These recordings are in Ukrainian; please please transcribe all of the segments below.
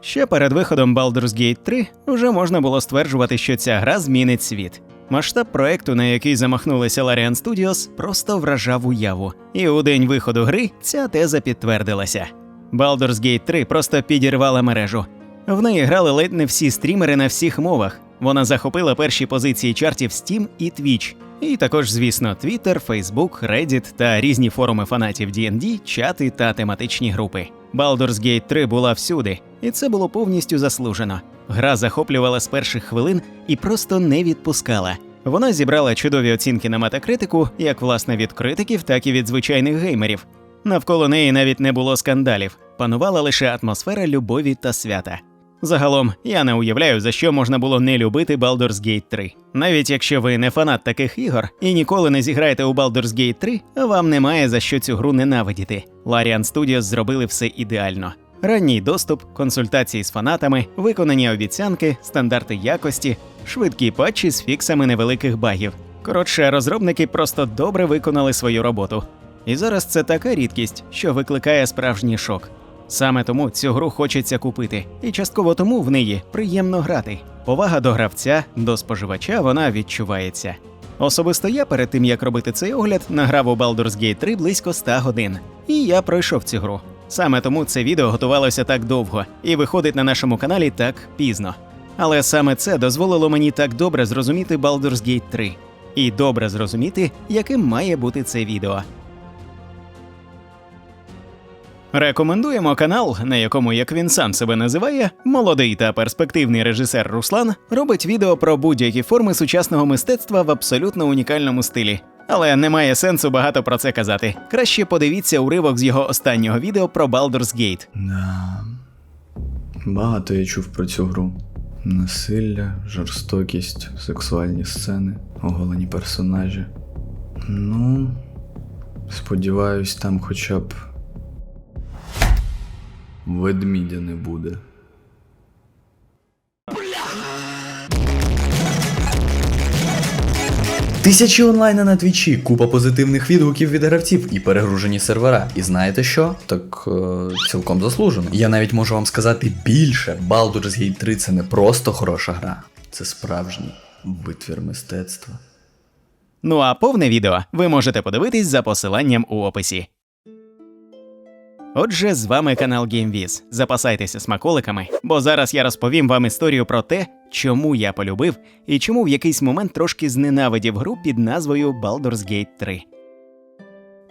Ще перед виходом Baldur's Gate 3 вже можна було стверджувати, що ця гра змінить світ. Масштаб проекту, на який замахнулися Larian Studios, просто вражав уяву. І у день виходу гри ця теза підтвердилася. Baldur's Gate 3 просто підірвала мережу. В неї грали ледь не всі стрімери на всіх мовах. Вона захопила перші позиції чартів Steam і Twitch. І також, звісно, Twitter, Facebook, Reddit та різні форуми фанатів D&D, чати та тематичні групи. Baldur's Gate 3 була всюди, і це було повністю заслужено. Гра захоплювала з перших хвилин і просто не відпускала. Вона зібрала чудові оцінки на метакритику, як власне від критиків, так і від звичайних геймерів. Навколо неї навіть не було скандалів, панувала лише атмосфера любові та свята. Загалом, я не уявляю, за що можна було не любити Baldur's Gate 3. Навіть якщо ви не фанат таких ігор і ніколи не зіграєте у Baldur's Gate 3, вам немає за що цю гру ненавидіти. Larian Studios зробили все ідеально. Ранній доступ, консультації з фанатами, виконані обіцянки, стандарти якості, швидкі патчі з фіксами невеликих багів. Коротше, розробники просто добре виконали свою роботу. І зараз це така рідкість, що викликає справжній шок. Саме тому цю гру хочеться купити, і частково тому в неї приємно грати. Повага до гравця, до споживача вона відчувається. Особисто я перед тим як робити цей огляд, награв у Baldur's Gate 3 близько 100 годин, і я пройшов цю гру. Саме тому це відео готувалося так довго і виходить на нашому каналі так пізно. Але саме це дозволило мені так добре зрозуміти Baldur's Gate 3 і добре зрозуміти, яким має бути це відео. Рекомендуємо канал, на якому, як він сам себе називає, молодий та перспективний режисер Руслан робить відео про будь-які форми сучасного мистецтва в абсолютно унікальному стилі. Але немає сенсу багато про це казати. Краще подивіться уривок з його останнього відео про Baldur's Gate. Да. Багато я чув про цю гру. Насилля, жорстокість, сексуальні сцени, оголені персонажі. Ну, сподіваюсь, там хоча б ведмідя не буде. Тисячі онлайна на твічі, купа позитивних відгуків від гравців і перегружені сервера. І знаєте що? Так е, цілком заслужено. Я навіть можу вам сказати більше. Baldur's Gate 3 це не просто хороша гра, це справжній витвір мистецтва. Ну а повне відео ви можете подивитись за посиланням у описі. Отже, з вами канал GameViz. Запасайтеся смаколиками, бо зараз я розповім вам історію про те, чому я полюбив і чому в якийсь момент трошки зненавидів гру під назвою Baldur's Gate 3.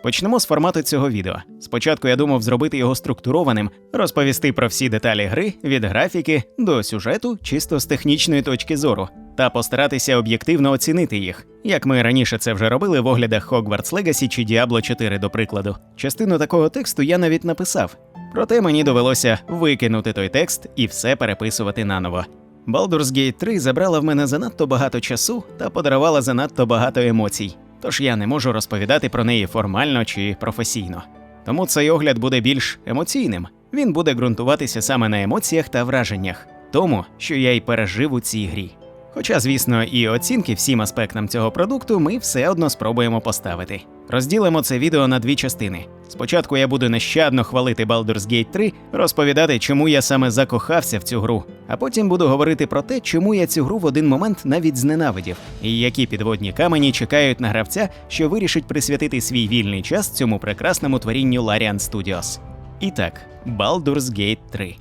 Почнемо з формату цього відео. Спочатку я думав зробити його структурованим, розповісти про всі деталі гри від графіки до сюжету, чисто з технічної точки зору, та постаратися об'єктивно оцінити їх, як ми раніше це вже робили в оглядах Hogwarts Legacy чи Diablo 4, до прикладу. Частину такого тексту я навіть написав, проте мені довелося викинути той текст і все переписувати наново. Baldur's Gate 3 забрала в мене занадто багато часу та подарувала занадто багато емоцій, тож я не можу розповідати про неї формально чи професійно. Тому цей огляд буде більш емоційним. Він буде ґрунтуватися саме на емоціях та враженнях, тому що я й пережив у цій грі. Хоча, звісно, і оцінки всім аспектам цього продукту ми все одно спробуємо поставити. Розділимо це відео на дві частини. Спочатку я буду нещадно хвалити Baldur's Gate 3, розповідати, чому я саме закохався в цю гру, а потім буду говорити про те, чому я цю гру в один момент навіть зненавидів, і які підводні камені чекають на гравця, що вирішить присвятити свій вільний час цьому прекрасному творінню Larian Studios. І так, Baldur's Gate 3.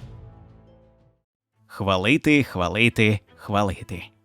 Хвалити, хвалити, хвалити.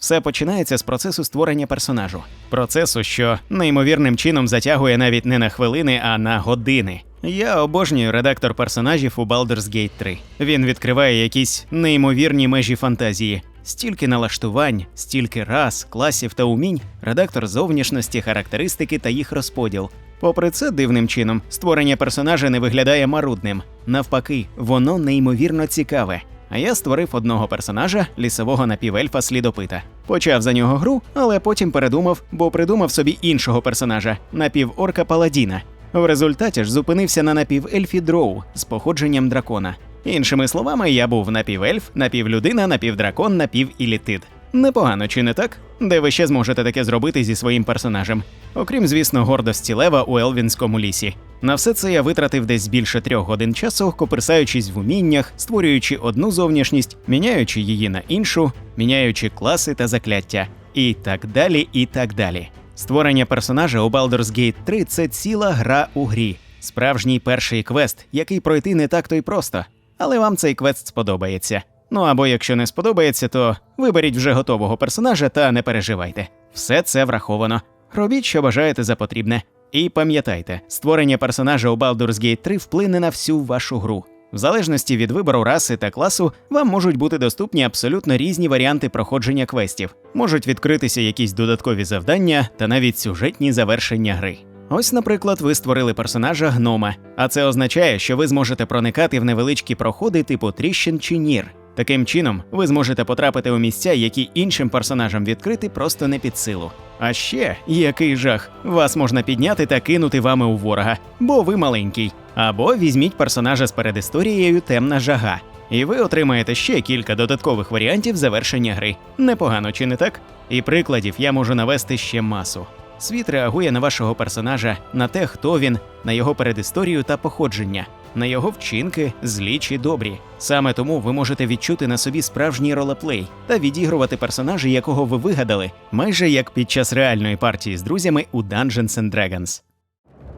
Все починається з процесу створення персонажу. Процесу, що неймовірним чином затягує навіть не на хвилини, а на години. Я обожнюю редактор персонажів у Baldur's Gate 3. Він відкриває якісь неймовірні межі фантазії. Стільки налаштувань, стільки рас, класів та умінь, редактор зовнішності, характеристики та їх розподіл. Попри це, дивним чином, створення персонажа не виглядає марудним. Навпаки, воно неймовірно цікаве. А я створив одного персонажа, лісового напівельфа слідопита. Почав за нього гру, але потім передумав, бо придумав собі іншого персонажа напіворка Паладіна. В результаті ж зупинився на напівельфі дроу з походженням дракона. Іншими словами, я був напівельф, напівлюдина, напівдракон, напівілітид. Непогано, чи не так? Де ви ще зможете таке зробити зі своїм персонажем? Окрім, звісно, гордості лева у Елвінському лісі. На все це я витратив десь більше трьох годин часу, коперсаючись в уміннях, створюючи одну зовнішність, міняючи її на іншу, міняючи класи та закляття, і так далі, і так далі. Створення персонажа у Baldur's Gate 3 – це ціла гра у грі, справжній перший квест, який пройти не так то й просто. Але вам цей квест сподобається. Ну або якщо не сподобається, то виберіть вже готового персонажа та не переживайте. Все це враховано. Робіть, що бажаєте за потрібне. І пам'ятайте, створення персонажа у Baldur's Gate 3 вплине на всю вашу гру. В залежності від вибору раси та класу, вам можуть бути доступні абсолютно різні варіанти проходження квестів, можуть відкритися якісь додаткові завдання та навіть сюжетні завершення гри. Ось, наприклад, ви створили персонажа гнома, а це означає, що ви зможете проникати в невеличкі проходи типу тріщин чи нір. Таким чином, ви зможете потрапити у місця, які іншим персонажам відкрити просто не під силу. А ще, який жах, вас можна підняти та кинути вами у ворога, бо ви маленький. Або візьміть персонажа з передісторією темна жага. І ви отримаєте ще кілька додаткових варіантів завершення гри. Непогано, чи не так? І прикладів я можу навести ще масу. Світ реагує на вашого персонажа, на те, хто він, на його передісторію та походження, на його вчинки, злі чи добрі. Саме тому ви можете відчути на собі справжній ролеплей та відігрувати персонажа, якого ви вигадали, майже як під час реальної партії з друзями у Dungeons and Dragons.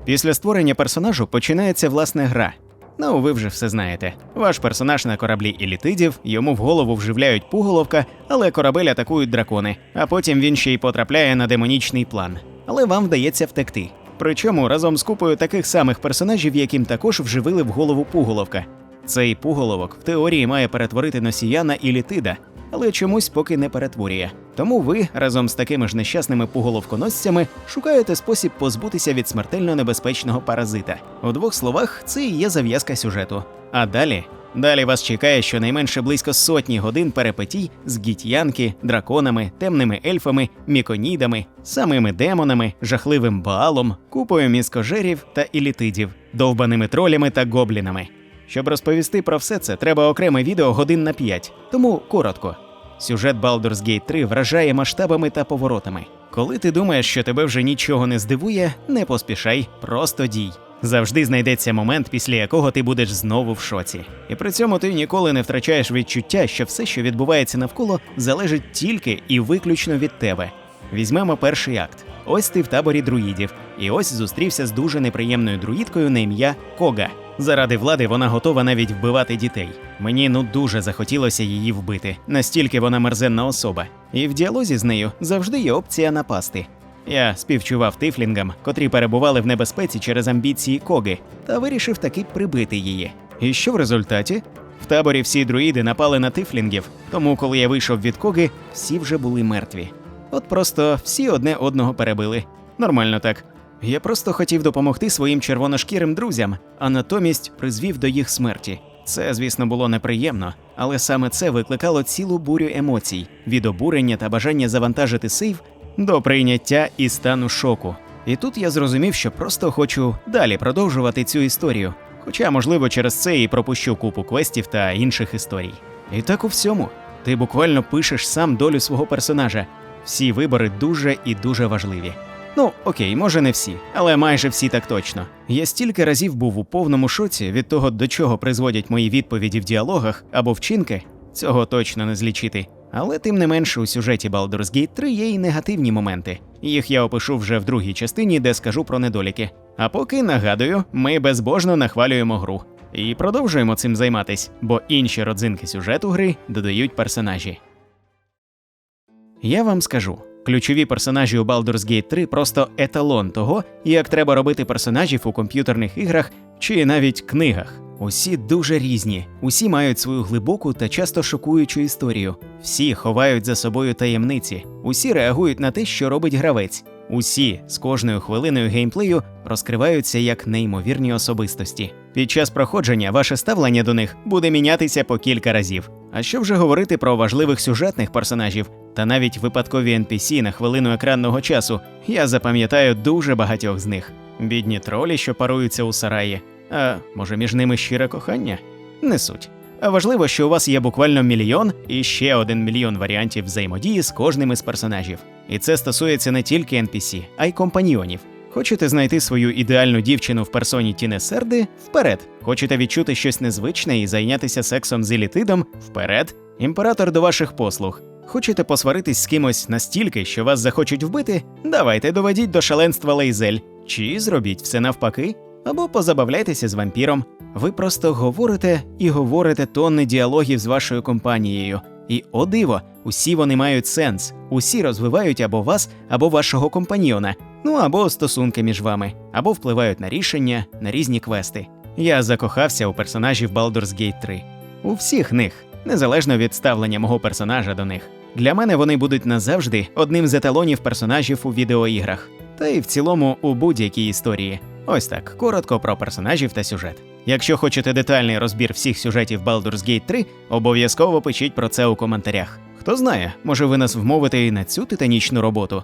Після створення персонажу починається власне гра. Ну, ви вже все знаєте. Ваш персонаж на кораблі Ілітидів, йому в голову вживляють пуголовка, але корабель атакують дракони, а потім він ще й потрапляє на демонічний план. Але вам вдається втекти. Причому разом з купою таких самих персонажів, яким також вживили в голову пуголовка. Цей пуголовок в теорії має перетворити носія на Ілітида, але чомусь поки не перетворює. Тому ви разом з такими ж нещасними пуголовконосцями шукаєте спосіб позбутися від смертельно небезпечного паразита. У двох словах, це і є зав'язка сюжету. А далі. Далі вас чекає щонайменше близько сотні годин перепетій з гітьянки, драконами, темними ельфами, міконідами, самими демонами, жахливим баалом, купою міскожерів та ілітидів, довбаними тролями та гоблінами. Щоб розповісти про все це, треба окреме відео годин на 5, тому коротко. Сюжет Baldur's Gate 3 вражає масштабами та поворотами. Коли ти думаєш, що тебе вже нічого не здивує, не поспішай, просто дій. Завжди знайдеться момент, після якого ти будеш знову в шоці. І при цьому ти ніколи не втрачаєш відчуття, що все, що відбувається навколо, залежить тільки і виключно від тебе. Візьмемо перший акт. Ось ти в таборі друїдів, і ось зустрівся з дуже неприємною друїдкою на ім'я Кога. Заради влади вона готова навіть вбивати дітей. Мені ну дуже захотілося її вбити, настільки вона мерзенна особа. І в діалозі з нею завжди є опція напасти. Я співчував тифлінгам, котрі перебували в небезпеці через амбіції Коги, та вирішив таки прибити її. І що в результаті? В таборі всі друїди напали на тифлінгів, тому коли я вийшов від Коги, всі вже були мертві. От просто всі одне одного перебили. Нормально так. Я просто хотів допомогти своїм червоношкірим друзям, а натомість призвів до їх смерті. Це, звісно, було неприємно, але саме це викликало цілу бурю емоцій від обурення та бажання завантажити сейв до прийняття і стану шоку. І тут я зрозумів, що просто хочу далі продовжувати цю історію. Хоча, можливо, через це і пропущу купу квестів та інших історій. І так у всьому. Ти буквально пишеш сам долю свого персонажа. Всі вибори дуже і дуже важливі. Ну, окей, може не всі, але майже всі так точно. Я стільки разів був у повному шоці від того, до чого призводять мої відповіді в діалогах або вчинки, цього точно не злічити. Але тим не менше у сюжеті Baldur's Gate 3 є і негативні моменти. Їх я опишу вже в другій частині, де скажу про недоліки. А поки нагадую, ми безбожно нахвалюємо гру. І продовжуємо цим займатись, бо інші родзинки сюжету гри додають персонажі. Я вам скажу, ключові персонажі у Baldur's Gate 3 просто еталон того, як треба робити персонажів у комп'ютерних іграх чи навіть книгах. Усі дуже різні, усі мають свою глибоку та часто шокуючу історію. Всі ховають за собою таємниці, усі реагують на те, що робить гравець. Усі з кожною хвилиною геймплею розкриваються як неймовірні особистості. Під час проходження ваше ставлення до них буде мінятися по кілька разів. А що вже говорити про важливих сюжетних персонажів та навіть випадкові NPC на хвилину екранного часу, я запам'ятаю дуже багатьох з них. Бідні тролі, що паруються у сараї. А може між ними щире кохання? Не суть. Важливо, що у вас є буквально мільйон і ще один мільйон варіантів взаємодії з кожним із персонажів. І це стосується не тільки NPC, а й компаньйонів. Хочете знайти свою ідеальну дівчину в персоні Тіне Серди? Вперед! Хочете відчути щось незвичне і зайнятися сексом з елітидом? Вперед! Імператор до ваших послуг. Хочете посваритись з кимось настільки, що вас захочуть вбити? Давайте доведіть до шаленства лейзель. Чи зробіть все навпаки, або позабавляйтеся з вампіром. Ви просто говорите і говорите тонни діалогів з вашою компанією. І о диво, усі вони мають сенс, усі розвивають або вас, або вашого компаньйона, ну або стосунки між вами, або впливають на рішення, на різні квести. Я закохався у персонажів Baldur's Gate 3. У всіх них, незалежно від ставлення мого персонажа до них. Для мене вони будуть назавжди одним з еталонів персонажів у відеоіграх, та й в цілому у будь-якій історії. Ось так, коротко про персонажів та сюжет. Якщо хочете детальний розбір всіх сюжетів Baldur's Gate 3, обов'язково пишіть про це у коментарях. Хто знає, може ви нас вмовите і на цю титанічну роботу.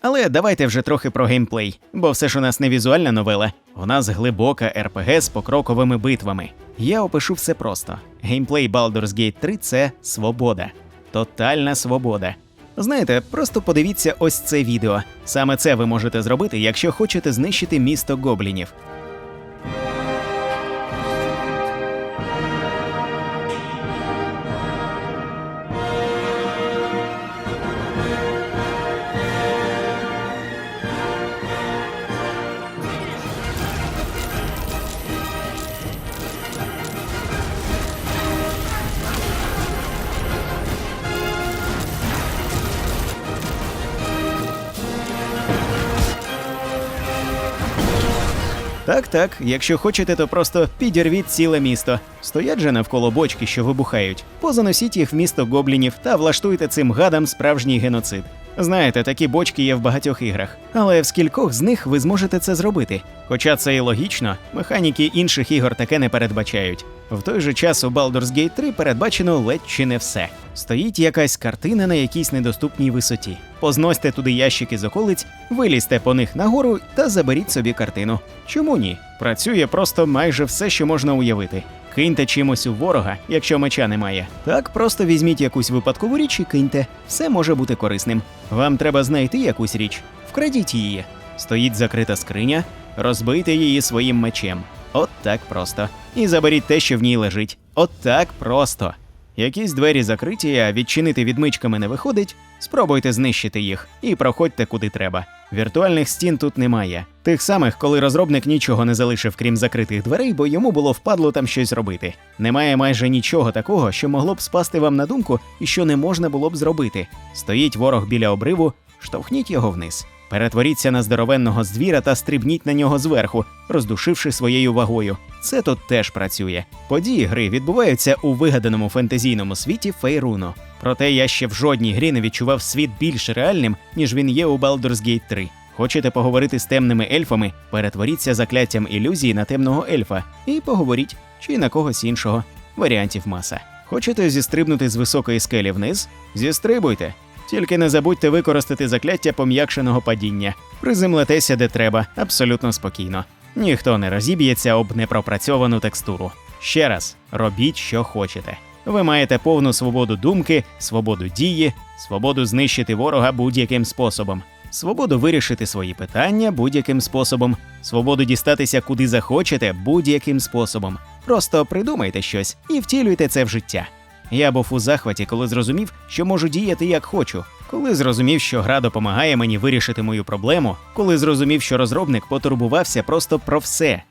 Але давайте вже трохи про геймплей, бо все ж у нас не візуальна новела, у нас глибока РПГ з покроковими битвами. Я опишу все просто. Геймплей Baldur's Gate 3 це свобода. Тотальна свобода. Знаєте, просто подивіться ось це відео. Саме це ви можете зробити, якщо хочете знищити місто гоблінів. Так, так, якщо хочете, то просто підірвіть ціле місто. Стоять же навколо бочки, що вибухають. Позаносіть їх в місто гоблінів та влаштуйте цим гадам справжній геноцид. Знаєте, такі бочки є в багатьох іграх, але в скількох з них ви зможете це зробити. Хоча це і логічно, механіки інших ігор таке не передбачають. В той же час у Baldur's Gate 3 передбачено ледь чи не все. Стоїть якась картина на якійсь недоступній висоті. Позносьте туди ящики з околиць, вилізьте по них нагору та заберіть собі картину. Чому ні? Працює просто майже все, що можна уявити. Киньте чимось у ворога, якщо меча немає. Так просто візьміть якусь випадкову річ і киньте. Все може бути корисним. Вам треба знайти якусь річ, вкрадіть її. Стоїть закрита скриня, розбийте її своїм мечем. От так просто. І заберіть те, що в ній лежить. От так просто. Якісь двері закриті, а відчинити відмичками не виходить. Спробуйте знищити їх і проходьте куди треба. Віртуальних стін тут немає. Тих самих, коли розробник нічого не залишив, крім закритих дверей, бо йому було впадло там щось робити. Немає майже нічого такого, що могло б спасти вам на думку і що не можна було б зробити. Стоїть ворог біля обриву, штовхніть його вниз. Перетворіться на здоровенного звіра та стрибніть на нього зверху, роздушивши своєю вагою. Це тут теж працює. Події гри відбуваються у вигаданому фентезійному світі Фейруно. Проте я ще в жодній грі не відчував світ більш реальним, ніж він є у Baldur's Gate 3. Хочете поговорити з темними ельфами? Перетворіться закляттям ілюзії на темного ельфа і поговоріть чи на когось іншого. Варіантів маса. Хочете зістрибнути з високої скелі вниз? Зістрибуйте. Тільки не забудьте використати закляття пом'якшеного падіння. Приземлитеся де треба, абсолютно спокійно. Ніхто не розіб'ється об непропрацьовану текстуру. Ще раз, робіть, що хочете. Ви маєте повну свободу думки, свободу дії, свободу знищити ворога будь-яким способом, свободу вирішити свої питання будь-яким способом, свободу дістатися куди захочете будь-яким способом. Просто придумайте щось і втілюйте це в життя. Я був у захваті, коли зрозумів, що можу діяти як хочу, коли зрозумів, що гра допомагає мені вирішити мою проблему, коли зрозумів, що розробник потурбувався просто про все.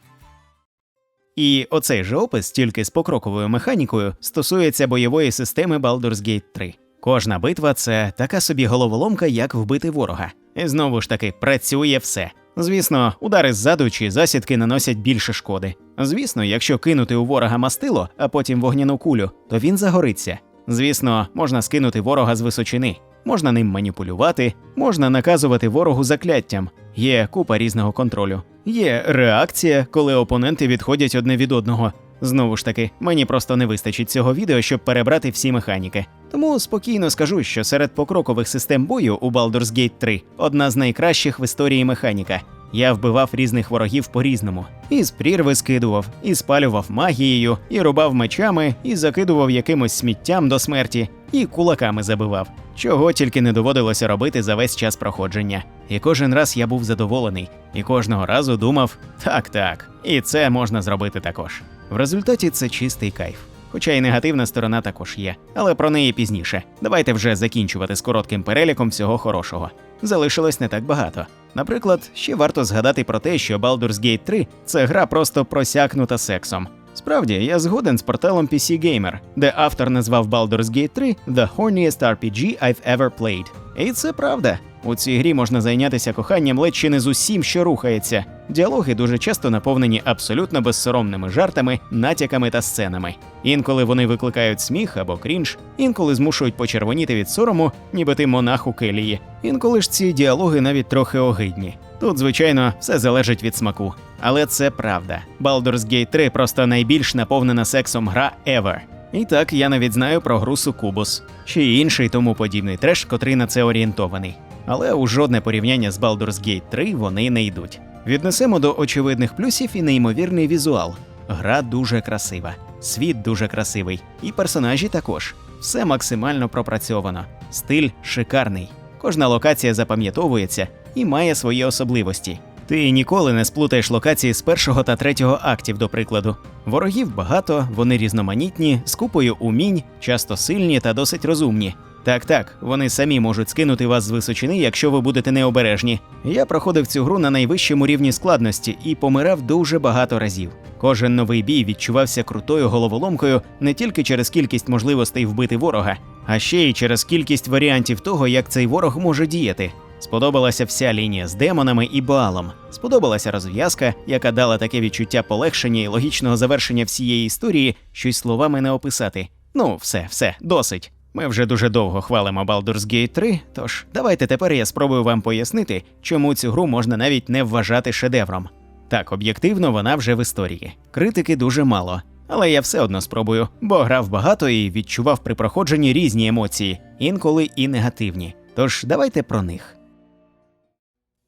І оцей же опис, тільки з покроковою механікою, стосується бойової системи Baldur's Gate 3. Кожна битва це така собі головоломка, як вбити ворога. І знову ж таки, працює все. Звісно, удари ззаду чи засідки наносять більше шкоди. Звісно, якщо кинути у ворога мастило, а потім вогняну кулю, то він загориться. Звісно, можна скинути ворога з височини, можна ним маніпулювати, можна наказувати ворогу закляттям. Є купа різного контролю. Є реакція, коли опоненти відходять одне від одного. Знову ж таки, мені просто не вистачить цього відео, щоб перебрати всі механіки. Тому спокійно скажу, що серед покрокових систем бою у Baldur's Gate 3 одна з найкращих в історії механіка. Я вбивав різних ворогів по-різному. І з прірви скидував, і спалював магією, і рубав мечами, і закидував якимось сміттям до смерті, і кулаками забивав. Чого тільки не доводилося робити за весь час проходження. І кожен раз я був задоволений, і кожного разу думав: так, так, і це можна зробити також. В результаті це чистий кайф. Хоча і негативна сторона також є, але про неї пізніше. Давайте вже закінчувати з коротким переліком всього хорошого. Залишилось не так багато. Наприклад, ще варто згадати про те, що Baldur's Gate 3 – це гра просто просякнута сексом. Справді, я згоден з порталом PC Gamer, де автор назвав Baldur's Gate 3 The horniest RPG I've ever played. І це правда. У цій грі можна зайнятися коханням ледь чи не з усім, що рухається. Діалоги дуже часто наповнені абсолютно безсоромними жартами, натяками та сценами. Інколи вони викликають сміх або крінж, інколи змушують почервоніти від сорому, ніби ти монах у келії. Інколи ж ці діалоги навіть трохи огидні. Тут, звичайно, все залежить від смаку. Але це правда. Baldur's Gate 3 просто найбільш наповнена сексом гра ever. І так я навіть знаю про гру Сукубус, чи інший тому подібний треш, котрий на це орієнтований. Але у жодне порівняння з Baldur's Gate 3 вони не йдуть. Віднесемо до очевидних плюсів і неймовірний візуал. Гра дуже красива, світ дуже красивий, і персонажі також. Все максимально пропрацьовано. Стиль шикарний. Кожна локація запам'ятовується і має свої особливості. Ти ніколи не сплутаєш локації з першого та третього актів, до прикладу. Ворогів багато, вони різноманітні, з купою умінь, часто сильні та досить розумні. Так, так, вони самі можуть скинути вас з височини, якщо ви будете необережні. Я проходив цю гру на найвищому рівні складності і помирав дуже багато разів. Кожен новий бій відчувався крутою головоломкою не тільки через кількість можливостей вбити ворога, а ще й через кількість варіантів того, як цей ворог може діяти. Сподобалася вся лінія з демонами і Баалом. Сподобалася розв'язка, яка дала таке відчуття полегшення і логічного завершення всієї історії, що й словами не описати. Ну, все, все, досить. Ми вже дуже довго хвалимо Baldur's Gate 3, тож давайте тепер я спробую вам пояснити, чому цю гру можна навіть не вважати шедевром. Так, об'єктивно, вона вже в історії. Критики дуже мало. Але я все одно спробую, бо грав багато і відчував при проходженні різні емоції, інколи і негативні. Тож давайте про них.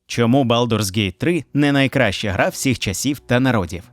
Чому Baldur's Gate 3 не найкраща гра всіх часів та народів?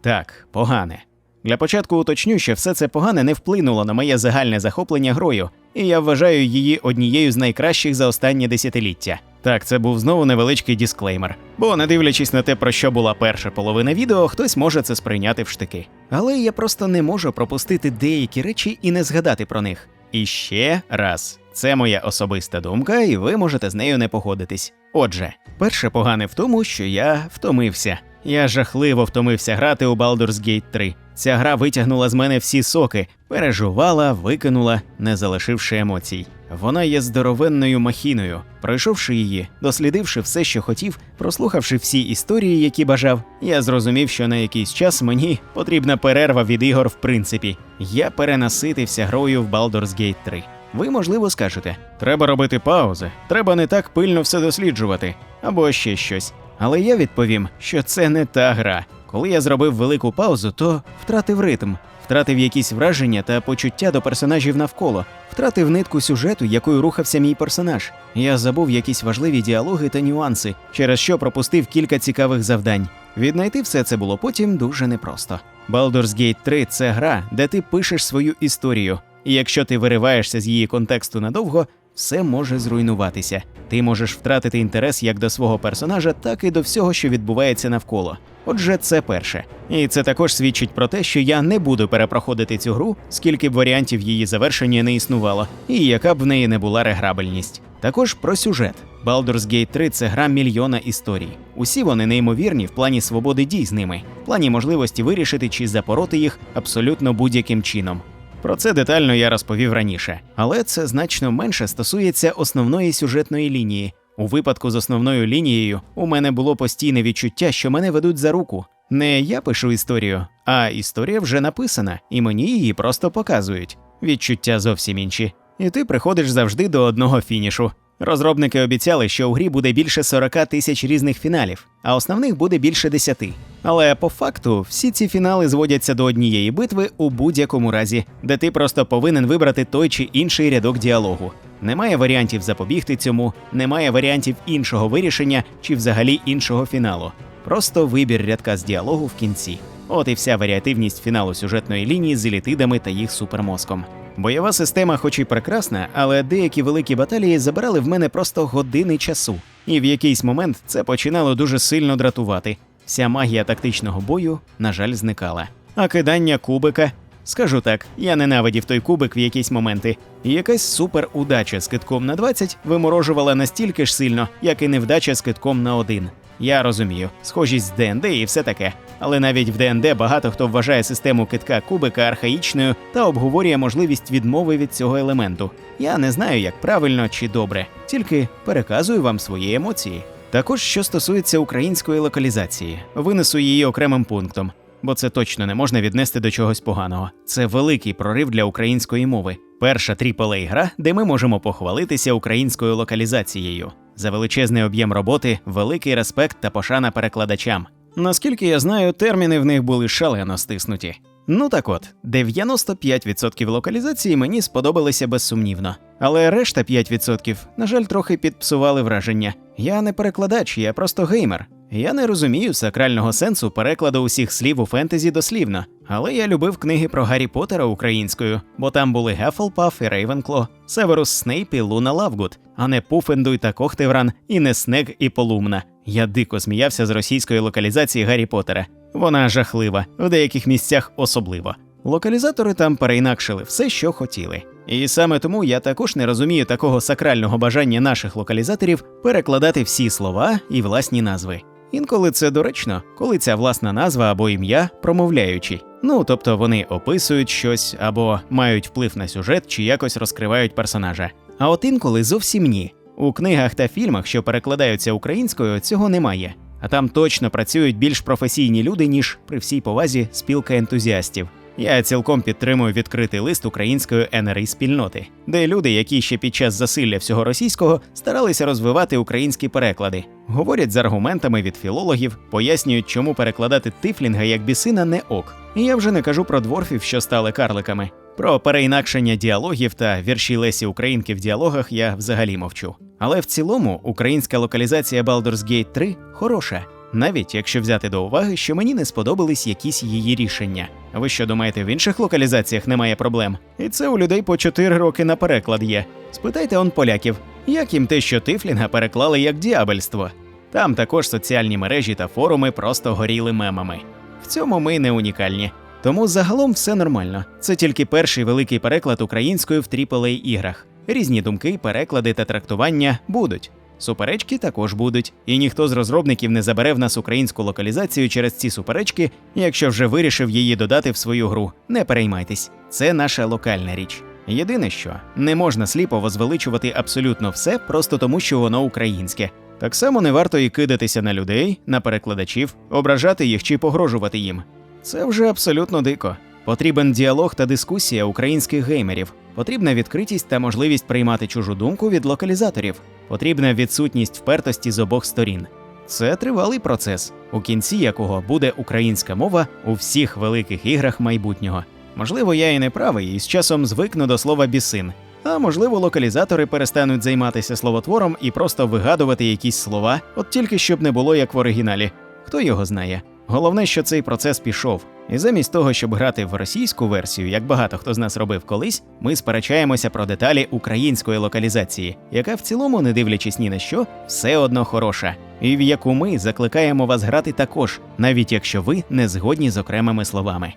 Так, погане. Для початку уточню, що все це погане не вплинуло на моє загальне захоплення грою, і я вважаю її однією з найкращих за останнє десятиліття. Так, це був знову невеличкий дисклеймер. Бо, не дивлячись на те, про що була перша половина відео, хтось може це сприйняти в штики. Але я просто не можу пропустити деякі речі і не згадати про них. І ще раз, це моя особиста думка, і ви можете з нею не погодитись. Отже, перше погане в тому, що я втомився. Я жахливо втомився грати у Baldur's Gate 3. Ця гра витягнула з мене всі соки, пережувала, викинула, не залишивши емоцій. Вона є здоровенною махіною. Пройшовши її, дослідивши все, що хотів, прослухавши всі історії, які бажав, я зрозумів, що на якийсь час мені потрібна перерва від ігор в принципі. Я перенаситився грою в Baldur's Gate 3. Ви, можливо, скажете: треба робити паузи, треба не так пильно все досліджувати, або ще щось. Але я відповім, що це не та гра. Коли я зробив велику паузу, то втратив ритм, втратив якісь враження та почуття до персонажів навколо, втратив нитку сюжету, якою рухався мій персонаж. Я забув якісь важливі діалоги та нюанси, через що пропустив кілька цікавих завдань. Віднайти все це було потім дуже непросто. Baldur's Gate 3 – це гра, де ти пишеш свою історію, і якщо ти вириваєшся з її контексту надовго, все може зруйнуватися. Ти можеш втратити інтерес як до свого персонажа, так і до всього, що відбувається навколо. Отже, це перше. І це також свідчить про те, що я не буду перепроходити цю гру, скільки б варіантів її завершення не існувало, і яка б в неї не була реграбельність. Також про сюжет. Baldur's Gate 3 – це гра мільйона історій. Усі вони неймовірні в плані свободи дій з ними, в плані можливості вирішити чи запороти їх абсолютно будь-яким чином. Про це детально я розповів раніше, але це значно менше стосується основної сюжетної лінії. У випадку з основною лінією у мене було постійне відчуття, що мене ведуть за руку. Не я пишу історію, а історія вже написана, і мені її просто показують. Відчуття зовсім інші. І ти приходиш завжди до одного фінішу. Розробники обіцяли, що у грі буде більше 40 тисяч різних фіналів, а основних буде більше 10. Але по факту всі ці фінали зводяться до однієї битви у будь-якому разі, де ти просто повинен вибрати той чи інший рядок діалогу. Немає варіантів запобігти цьому, немає варіантів іншого вирішення чи взагалі іншого фіналу. Просто вибір рядка з діалогу в кінці. От і вся варіативність фіналу сюжетної лінії з елітидами та їх супермозком. Бойова система, хоч і прекрасна, але деякі великі баталії забирали в мене просто години часу, і в якийсь момент це починало дуже сильно дратувати. Вся магія тактичного бою, на жаль, зникала. А кидання кубика. Скажу так, я ненавидів той кубик в якісь моменти. Якась супер удача з китком на 20 виморожувала настільки ж сильно, як і невдача з китком на 1. Я розумію, схожість з ДНД і все таке. Але навіть в ДНД багато хто вважає систему китка кубика архаїчною та обговорює можливість відмови від цього елементу. Я не знаю, як правильно чи добре, тільки переказую вам свої емоції. Також що стосується української локалізації, винесу її окремим пунктом, бо це точно не можна віднести до чогось поганого. Це великий прорив для української мови. Перша aaa гра, де ми можемо похвалитися українською локалізацією. За величезний об'єм роботи, великий респект та пошана перекладачам. Наскільки я знаю, терміни в них були шалено стиснуті. Ну так от, 95% локалізації мені сподобалися безсумнівно. Але решта 5%, на жаль, трохи підпсували враження. Я не перекладач, я просто геймер. Я не розумію сакрального сенсу перекладу усіх слів у фентезі дослівно, але я любив книги про Гаррі Поттера українською, бо там були Геффлпаф і Рейвенкло, Северус Снейп і Луна Лавгуд, а не Пуфендуй та Кохтевран і не Снег і Полумна. Я дико сміявся з російської локалізації Гаррі Поттера. Вона жахлива, в деяких місцях особливо. Локалізатори там переінакшили все, що хотіли. І саме тому я також не розумію такого сакрального бажання наших локалізаторів перекладати всі слова і власні назви. Інколи це доречно, коли ця власна назва або ім'я промовляючі. Ну тобто вони описують щось або мають вплив на сюжет чи якось розкривають персонажа. А от інколи зовсім ні. У книгах та фільмах, що перекладаються українською, цього немає. А там точно працюють більш професійні люди, ніж при всій повазі спілка ентузіастів. Я цілком підтримую відкритий лист української НРІ спільноти, де люди, які ще під час засилля всього російського старалися розвивати українські переклади, говорять з аргументами від філологів, пояснюють, чому перекладати тифлінга як бісина не ок. І я вже не кажу про дворфів, що стали карликами. Про переінакшення діалогів та вірші Лесі Українки в діалогах я взагалі мовчу. Але в цілому українська локалізація Baldur's Gate 3 хороша. Навіть якщо взяти до уваги, що мені не сподобались якісь її рішення. Ви що думаєте, в інших локалізаціях немає проблем? І це у людей по 4 роки на переклад є. Спитайте он поляків, як їм те, що Тифлінга переклали як діабельство. Там також соціальні мережі та форуми просто горіли мемами. В цьому ми не унікальні. Тому загалом все нормально. Це тільки перший великий переклад українською в aaa іграх. Різні думки, переклади та трактування будуть. Суперечки також будуть, і ніхто з розробників не забере в нас українську локалізацію через ці суперечки, якщо вже вирішив її додати в свою гру. Не переймайтесь, це наша локальна річ. Єдине, що не можна сліпо возвеличувати абсолютно все просто тому, що воно українське. Так само не варто і кидатися на людей, на перекладачів, ображати їх чи погрожувати їм. Це вже абсолютно дико. Потрібен діалог та дискусія українських геймерів. Потрібна відкритість та можливість приймати чужу думку від локалізаторів. Потрібна відсутність впертості з обох сторін. Це тривалий процес, у кінці якого буде українська мова у всіх великих іграх майбутнього. Можливо, я і не правий, і з часом звикну до слова бісин. А можливо, локалізатори перестануть займатися словотвором і просто вигадувати якісь слова, от тільки щоб не було як в оригіналі. Хто його знає? Головне, що цей процес пішов. І замість того, щоб грати в російську версію, як багато хто з нас робив колись, ми сперечаємося про деталі української локалізації, яка в цілому, не дивлячись ні на що, все одно хороша, і в яку ми закликаємо вас грати також, навіть якщо ви не згодні з окремими словами.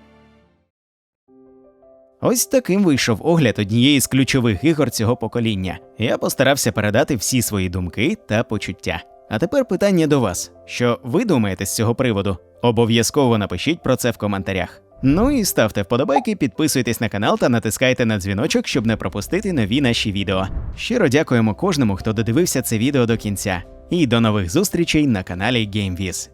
Ось таким вийшов огляд однієї з ключових ігор цього покоління. Я постарався передати всі свої думки та почуття. А тепер питання до вас: що ви думаєте з цього приводу? Обов'язково напишіть про це в коментарях. Ну і ставте вподобайки, підписуйтесь на канал та натискайте на дзвіночок, щоб не пропустити нові наші відео. Щиро дякуємо кожному, хто додивився це відео до кінця. І до нових зустрічей на каналі GameViz.